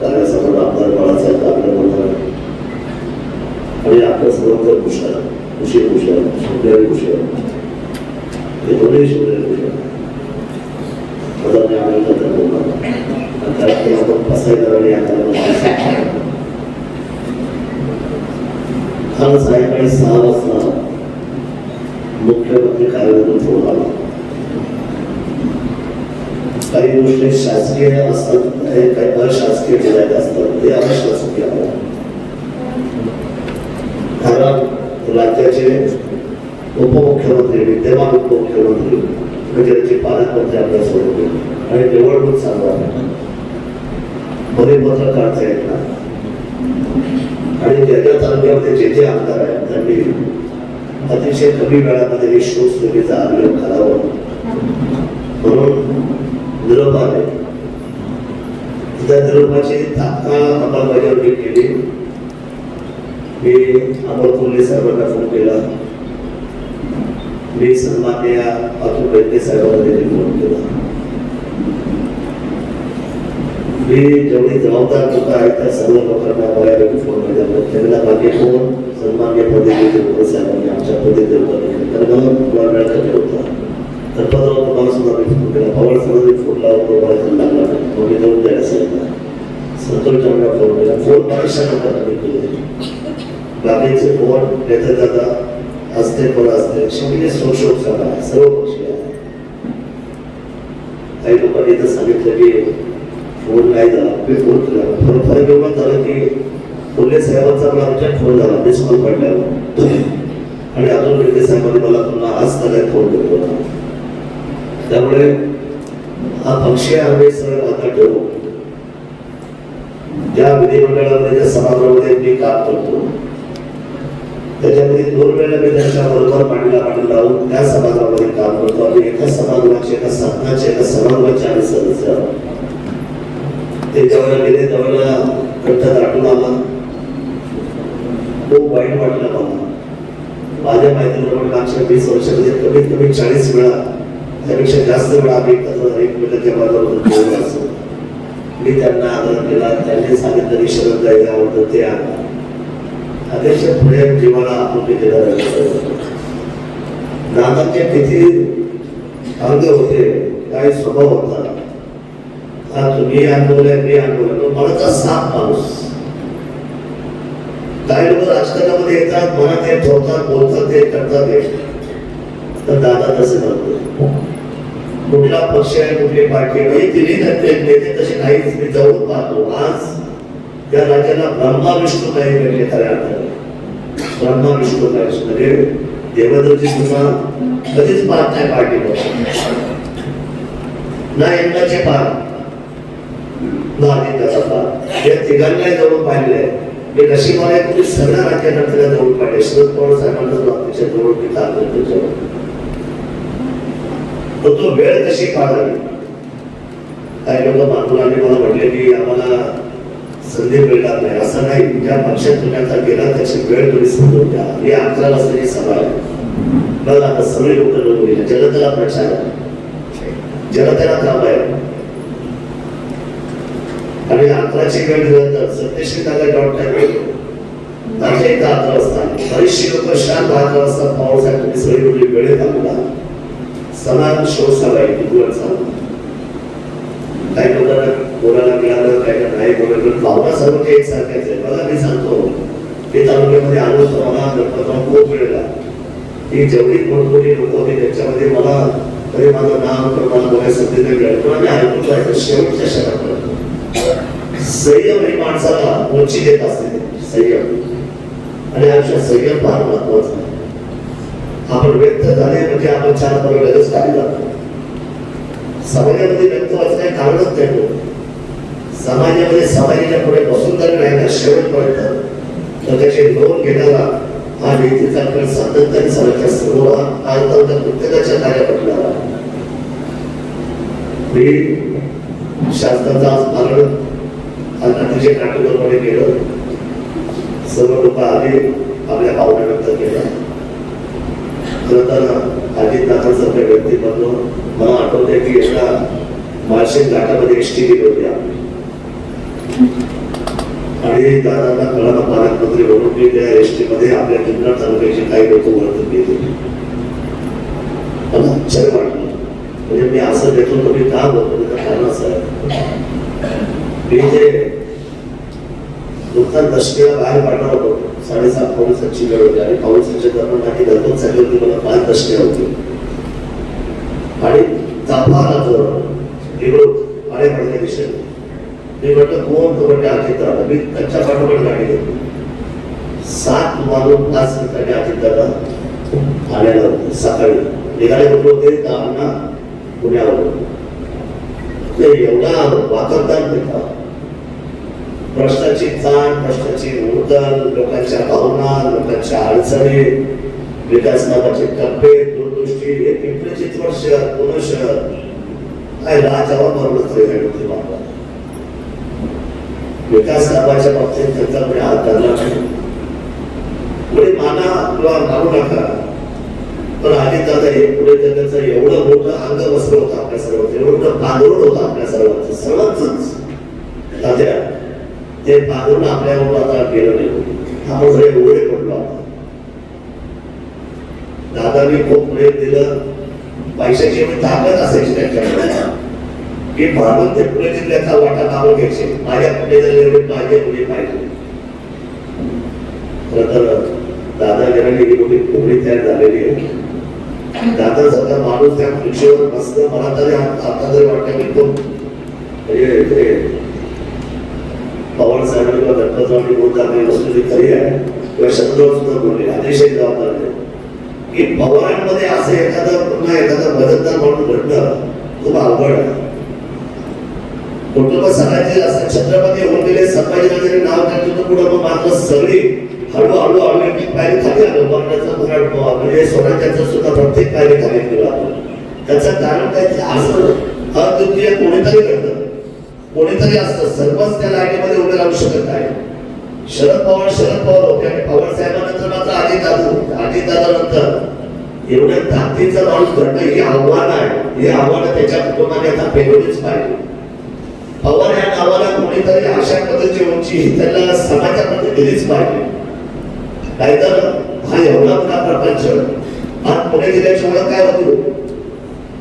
ಕಾರ್ಯ काही गोष्टी शासकीय असतात काही काही अशासकीय बोलायचे असतात ते अशासकीय राज्याचे उपमुख्यमंत्री विद्यमान उपमुख्यमंत्री म्हणजे त्याचे पालकमंत्री आपल्यासोबत आणि निवडणूक सांगा बरे परिपत्रक काढता येत नाही आणि ज्या तालुक्यामध्ये जे जे आमदार आहेत त्यांनी अतिशय कमी वेळामध्ये शोध शोधस्थितीचा आग्रह करावा म्हणून निरोप आले त्या निरोपाची तात्काळ अंमलबजावणी केली. मी अमोल कोल्हे साहेबांना फोन केला. मी सन्मान्य अतुल बेटे साहेबांना देखील फोन केला. मी जेवढी जबाबदार लोक आहेत त्या सर्व लोकांना बऱ्यापैकी फोन केला. त्यांना मागे फोन सन्मान्य पद्धतीचे साहेबांनी आमच्या पद्धतीने तर मला थोडा वेळ कमी फोन केला पवार मला फोन केला फोन बाकीचे असते पण असते शेवटी सोशल सभा सर्व पक्षी काही लोकांनी सांगितलं की फोन नाही झाला मी फोन केला पण फरक एवढं झालं की कोल्हे साहेबांचा मला फोन झाला मिस कॉल पडल्यावर आणि अजून रेड्डी साहेबांनी मला पुन्हा आज सगळ्यात फोन केला होता त्यामुळे हा पक्षी आम्ही सण आता ठेवू ज्या विधिमंडळामध्ये ज्या सभागृहामध्ये मी काम करतो त्याच्यामध्ये दोन वेळा मी त्यांच्या बरोबर मांडीला मांडी लावून त्या सभागृहामध्ये काम करतो. आणि एका सभागृहाचे एका साधनाचे एका सभागृहाचे आम्ही सदस्य ते जेव्हा गेले तेव्हा कंठ दाटून आला. खूप वाईट वाटलं मला. माझ्या माहितीप्रमाणे मागच्या वीस वर्षामध्ये कमीत कमी चाळीस वेळा त्यापेक्षा जास्त वेळ आम्ही एकत्र एकमेकांच्या बाजूला बोललो असतो. मी त्यांना आदर केला त्यांनी सांगितलं की शरद जायला आवडतं ते आणा अतिशय पुढे जीवाला आपुलकी देणार दादांचे किती अंग होते काही स्वभाव होता. हा तुम्ही आंदोलन मी आंदोलन मनाचा साप माणूस. काही लोक राजकारणामध्ये येतात मनात ते ठेवतात बोलतात ते करतात ते तर दादा तसे नव्हते कुठला पक्ष आहे कुठली पार्टी आहे? तिन्ही नेते तसे नाहीच मी जाऊन पाहतो. आज या राज्याला ब्रह्मा विष्णू काही म्हणजे खऱ्या अर्थाने ब्रह्मा विष्णू काही म्हणजे देवेंद्रजी सुद्धा कधीच पाहत नाही पार्टी ना यंदाचे पार ना आदित्याचा पार या तिघांनाही जवळ पाहिले आहे. मी नशिबाने तुम्ही सगळ्या राज्यांना त्याला जवळ पाहिले शरद पवार साहेबांना जो अतिशय जवळ मी करतो त्याच्यावर वेळ कशी काढावी. काही लोक बांधवांनी मला म्हटले की आम्हाला संधी मिळणार नाही. असं नाही. ज्या पक्षात तुम्ही आता गेला त्याची वेळ तुम्ही समजून द्या हे अकरा वाजताची सभा आहे. बघा आता सगळे लोक लोक जनतेला प्रचार जनतेला काम आहे. आणि अकराची वेळ दिल्यानंतर सत्यशी दादा डॉट टाइम आमच्या इथं अकरा वाजता. बरीचशी लोक शांत अकरा वाजता पावसाळ्यात सगळी मुली वेळेत आपला समान शोध सभा किती चालू काही कोणाला कोणाला मिळालं काही नाही बोलायला भावना सर्व काही एकसारख्याच आहे मला मी सांगतो ते तालुक्यामध्ये आलो तर मला गणपतराव खूप मिळाला की जेवढी मोठमोठी लोक होती त्याच्यामध्ये मला तरी माझं नाव तर मला बघायला संधी नाही मिळाली. पण आम्ही ऐकून जायचं शेवटच्या शहरात संयम ही माणसाला उंची देत असते. संयम. आणि आयुष्यात संयम फार महत्त्वाचा आपण व्यक्त झाले म्हणजे आपण चार बरोबर लगेच खाली जातो समाजामध्ये व्यक्त व्हायचं काही कारणच नाही. समाजामध्ये समाजाच्या पुढे बसून तरी नाही ना शेवटपर्यंत तर त्याचे लोन घेण्याला हा व्यक्तीचा कळ सातत्याने समाजाच्या समोर आजपर्यंत प्रत्येकाच्या कार्यापटला मी शासनाचं आज स्मरण आज अतिशय काटेकोरपणे केलं. सर्व लोक आले आपल्या भावना व्यक्त केल्या. खरं तर अजितदादांसारख्या व्यक्तिमत्व मला आठवते की एका माळशेत घाटामध्ये एसटी गेली होती आणि दादांना कळाला पालकमंत्री म्हणून मी त्या एसटी मध्ये आपल्या जिल्हा तालुक्याची काही लोक वर्तन गेले. मला आश्चर्य वाटलं. म्हणजे मी असं देतो तर मी का बोलतो? त्याचं कारण असं आहे. मी ते नुकताच दशकीला बाहेर पाठवत होतो साडेसात पाऊण वेळ होती आणि पाऊण सातच्या दरम्यान माझी घरपोच झाली होती मला पाच दशमी होती. आणि चाफा आला जोर इकडून पाणी पडल्या दिशेने मी म्हटलं कोण? तो म्हणजे अजित मी त्यांच्या पाठोपाठ गाडी घेतली. सात वाजून पाच मिनिटांनी अजित दादा आलेला होते. सकाळी निघाले कुठे होते तर पुण्यावर ते एवढा वाकरदार होता प्रश्नाची जाण प्रश्नाची उदल लोकांच्या भावना लोकांच्या अडचणी विकास नावाचे तब्येत दूरदृष्टी हे पिंपरी चित्रपट शहर पुणे शहर काय राजावर मारून तरी होते बाबा विकास नावाच्या बाबतीत त्यांचा कोणी हात धरला नाही. माना किंवा मानू नका पण आधी दादा हे पुढे त्यांचं एवढं मोठं अंग बसलं होतं आपल्या सर्वांचं एवढं बांधवड होतं आपल्या सर्वांचं सर्वांच तात्या ते पांघरून आपल्या मुलाचा केलं नाही. आपण सगळे उघडे पडलो आता दादानी खूप प्रेम दिलं. पैशाची एवढी ताकद असायची त्यांच्याकडे की भावून ते पुणे जिल्ह्याचा वाटा नाव घ्यायचे. माझ्या पुणे जिल्ह्याकडे माझे पुणे पाहिजे. खर तर दादा गेल्याने ही मोठी कोंबडी तयार झालेली आहे. दादा सध्या माणूस त्या खुर्चीवर बसत. मला तरी आता जरी वाटतं की तो म्हणजे ते पवार साहेब किंवा दत्तरावनी बोलता आपली वस्तू खरी आहे किंवा शत्रुवर सुद्धा बोलले. अतिशय जबाबदार आहे. की पवारांमध्ये असं एखादं पुन्हा एखादा मदतदार म्हणून घडणं खूप अवघड आहे. कुटुंब सगळ्याचे असं छत्रपती होऊन गेले संभाजीनगरी नाव त्यांचं पुढे मग मात्र सगळी हळूहळू हळू एक पायरी खाली आलं. वर्णाचं मराठ म्हणजे स्वराज्याचं सुद्धा प्रत्येक पायरी खाली गेलं आपण. त्याचं कारण काय? असं अद्वितीय कोणीतरी घडतं. कोणीतरी असतं सर्वच त्या लाईनीमध्ये उभे राहू शकत नाही. शरद पवार शरद पवार होते आणि पवार साहेबांनंतर मात्र आधी दादू आधी दादानंतर एवढ्या ताकदीचा माणूस घडणं हे आव्हान आहे. हे आव्हान त्याच्या कुटुंबाने आता पेलवलीच पाहिजे. पवार या नावाला कोणीतरी अशा पद्धतीची उंची ही त्याला समाजामध्ये दिलीच पाहिजे. नाहीतर हा एवढा मोठा प्रपंच आज पुणे जिल्ह्याची ओळख काय होती?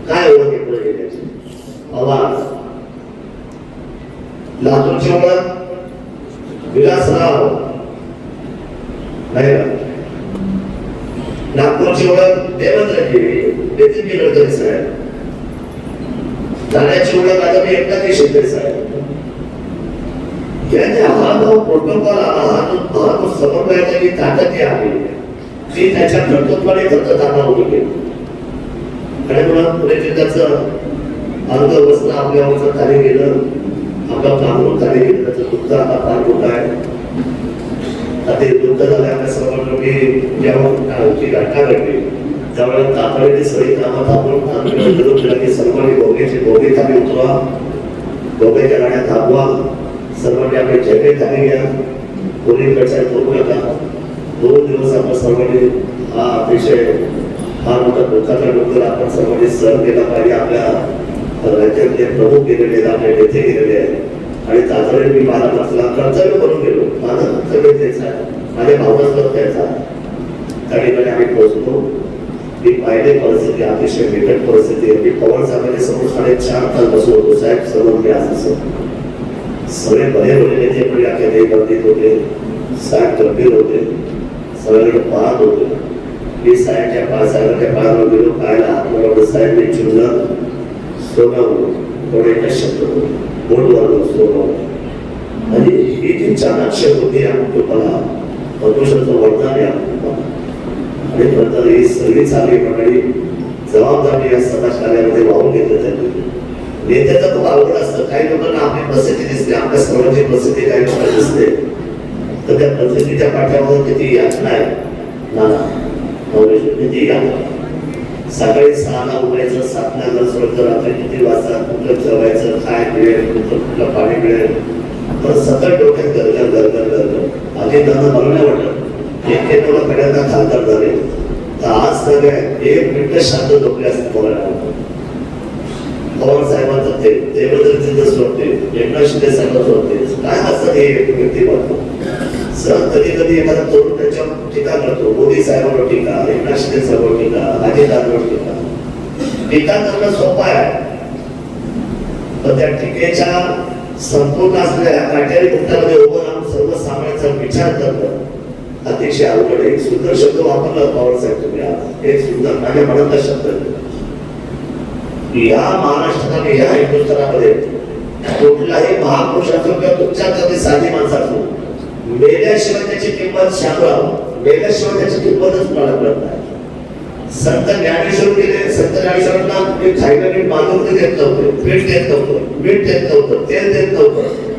काय ओळख पुणे जिल्ह्याची? पवार. लातूर शहरात विलासराव. नाही का? नागपूरची ओळख देवेंद्र केळी नितीन गडकरी साहेब. ठाण्याची ओळख आता मी एकनाथी शिंदे साहेब. याने हा जो प्रोटोकॉल आला हा जो हा जो समन्वयाची जी ताकद जी आहे ती त्याच्या कर्तृत्वाने कर्तव्याला उभी केली. आणि म्हणून पुणे जिल्ह्याचं अंग वस्त्र आपल्यावरचं खाली गेलं. आपलं कामून खाली गेलं त्याचं दुःख आता फार मोठं आहे आता ते दुःख झालं सर्वांना की जेव्हा घटना घडली त्यावेळेला तातडीने सगळी कामात आपण आम्ही विरोध केला की सर्वांनी बोगेची बोगे खाली उतरवा बोगेच्या गाड्या थांबवा सर्वांनी आपले झेपे खाली घ्या कोणी कडच्या करू नका दोन दिवस आपण सर्वांनी हा अतिशय हा मोठा दुःखाचा डोंगर आपण सर्वांनी सहन केला पाहिजे. आपल्या राज्यातले प्रमुख गेलेले आपले नेते गेलेले आहेत. आणि तातडीने मी मला नसला कर्तव्य करून गेलो. माझं कर्तव्य तेच आहे माझ्या भावनाच द्यायचा त्या ठिकाणी आम्ही पोहोचलो. मी पाहिले परिस्थिती अतिशय बिकट परिस्थिती आहे. मी पवार साहेबांनी समोर साडेचार तास बसलो होतो. साहेब सर्व मी असं सगळे बरे बरे नेते पण या केंद्रीय गर्दीत होते. साहेब गंभीर होते. सगळ्यांकडे पाहत होते. मी साहेबच्या पाच साहेबांच्या पायावर गेलो. पाहायला हात साहेबने मी सोनं थोडे एका शब्द बोर्डवर सोनं आणि ही जी चाणाक्ष होती तुम्हाला कुटुंबाला प्रदूषणाचं वरदान आहे या आणि नंतर ही सगळी चांगली मंडळी जबाबदारी या समाज कार्यामध्ये वाहून घेतलं त्यांनी नेत्याचं खूप अवघड असतं. काही लोकांना आपली प्रसिद्धी दिसते आपल्या सर्वांची प्रसिद्धी काही लोकांना दिसते. तर त्या प्रसिद्धीच्या पाठ्यावर किती यातना आहे? ना नवलेश किती यातना सकाळी सहाला उठायचं सातला घर सोडतं रात्री किती वाजता कुठलं जेवायचं काय मिळेल कुठलं कुठलं पाणी मिळेल. तर सतत डोक्यात गरगर गरगर गरगर. आधी त्यांना मला नाही वाटत. एक एक लोक पहिल्यांदा खासदार झाले तर आज सगळ्या एक मिनिट शांत झोपले असते पवार पवार साहेबांचं ते देवेंद्रजींचं सोडते एकनाथ शिंदे साहेबांचं सोडते. काय असतं हे व्यक्ती व्यक्तिमत्व? सर कधी कधी एखादा तरुण त्याच्या टीका करतो मोदी साहेबांवर टीका एकनाथ शिंदे साहेबांवर टीका अजितदादांवर टीका. टीका करणं सोपं आहे. पण त्या टीकेच्या संपूर्ण असलेल्या काटेरी मुक्तामध्ये उभं राहून सर्वसामान्यांचा विचार करणं अतिशय अवघड एक सुंदर शब्द वापरला पवार साहेब तुम्ही एक सुंदर माझ्या मनातला शब्द या महाराष्ट्रात आणि या हिंदुस्थानामध्ये कुठलाही महापुरुष असो किंवा तुमच्या कधी साधी माणसं असो मेल्याशिवाय त्याची किंमत शामराव मेल्याशिवाय त्याची किंमतच मला कळत नाही. संत ज्ञानेश्वर गेले संत ज्ञानेश्वरांना ते खायला मीठ मागवते देत नव्हते. पीठ देत नव्हतं मीठ देत नव्हतं तेल देत नव्हतं.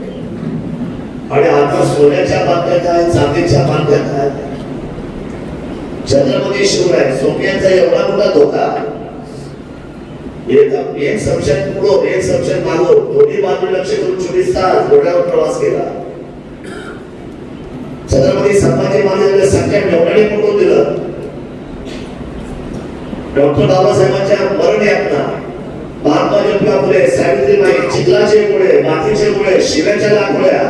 आणि आता सोन्याच्या बांधल्यात आहे चांदीच्या बांधल्यात आहे. छत्रपती शिवराय सोन्याचा एवढा मोठा धोका. एक संशय पुढं एक संशय मागो. दोन्ही बाजू लक्ष करून चोवीस तास घोड्यावर प्रवास केला. छत्रपती संभाजी महाराजांना संख्या एवढ्याने पटवून दिलं. डॉक्टर बाबासाहेबांच्या मरण यातना महात्मा ज्योतिबा फुले सावित्रीबाई चिखलाचे मुळे मातीचे मुळे शिव्याच्या लाखोळ्या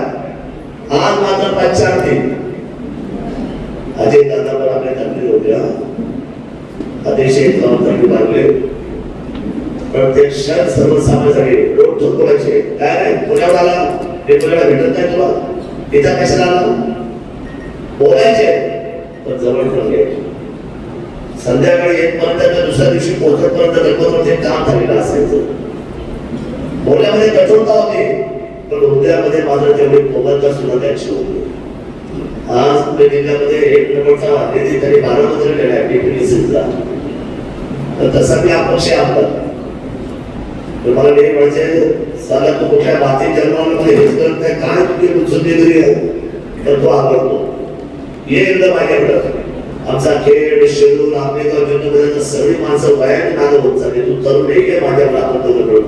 आज मात्र पंचारती अजय दादावर आपल्या तकलीफ होत्या अतिशय तकलीफ लागले प्रत्येक क्षण सर्वसामान्यांसाठी ठोकवायचे काय नाही पुण्यावर आला ते पुण्याला भेटत नाही तुला. इथं कशाला आला? बोलायचे पण जवळ ठेवून घ्यायचे. संध्याकाळी एक पर्यंत दुसऱ्या दिवशी पोहोचतपर्यंत गणपतीमध्ये काम झालेलं असायचं. बोलण्यामध्ये कठोरता होती? पण हृदयामध्ये माझं तेवढी कोमलता सुद्धा त्यांची होती. आज पुणे जिल्ह्यामध्ये एक नंबरचा निधी तरी बारा बारामतीला केला डीपीडीसीचा तर तसा मी अपक्ष आहे आपला तर मला नाही म्हणजे साला तू कुठल्या बाती जन्मामध्ये हेच करत नाही. काय तुझी मुत्सुद्दीगिरी आहे? तर तो आवडतो. ये एकदा माझ्याकडं आमचा खेळ शेड्यूल आंबेगाव जन्ममध्ये सगळी माणसं वयाने मागं होत चालली. तू तरुण नाही आहे माझ्याकडे आपण दोघं मिळून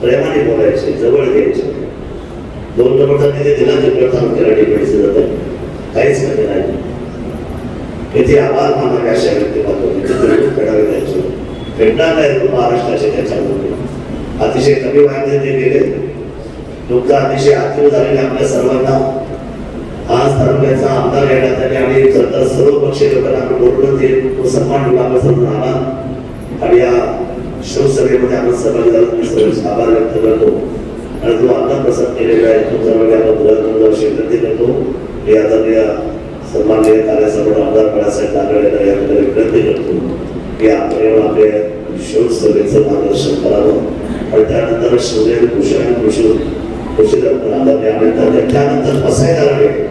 प्रेमाने बोलायचे जवळ घ्यायचे. दोन नंबरचा तिथे दिला जिल्हा तालुक्याला डिपेंडचे जातं. काहीच म्हणजे नाही. येथे आभार मानावे अशा व्यक्तिमत्व फेडावे द्यायचे भेटणार नाही महाराष्ट्राचे त्याच्यामध्ये अतिशय कमी वयामध्ये ते गेले. नुकता अतिशय आत्मीय झालेले आपल्या सर्वांना आज तालुक्याचा आमदार येण्यात आले आणि सरकार सर्व पक्षीय लोकांना आपण बोलून ते सन्मान मुलापासून आला. आणि या शिवसभेमध्ये आपण सहभागी झाला मी सर्व आभार व्यक्त करतो. आणि जो आता प्रसाद केलेला आहे तो सर्व वर्षी विनंती करतो हे आदरणीय सन्माननीय कार्यासमोर आमदार बाळासाहेब नागडे याबद्दल विनंती करतो. की आपण आपले शिवसभेचं मार्गदर्शन करावं. आणि त्यानंतर शिवदेव कृषी आणि कृषी कृषी आमदार त्यानंतर बसायला लागेल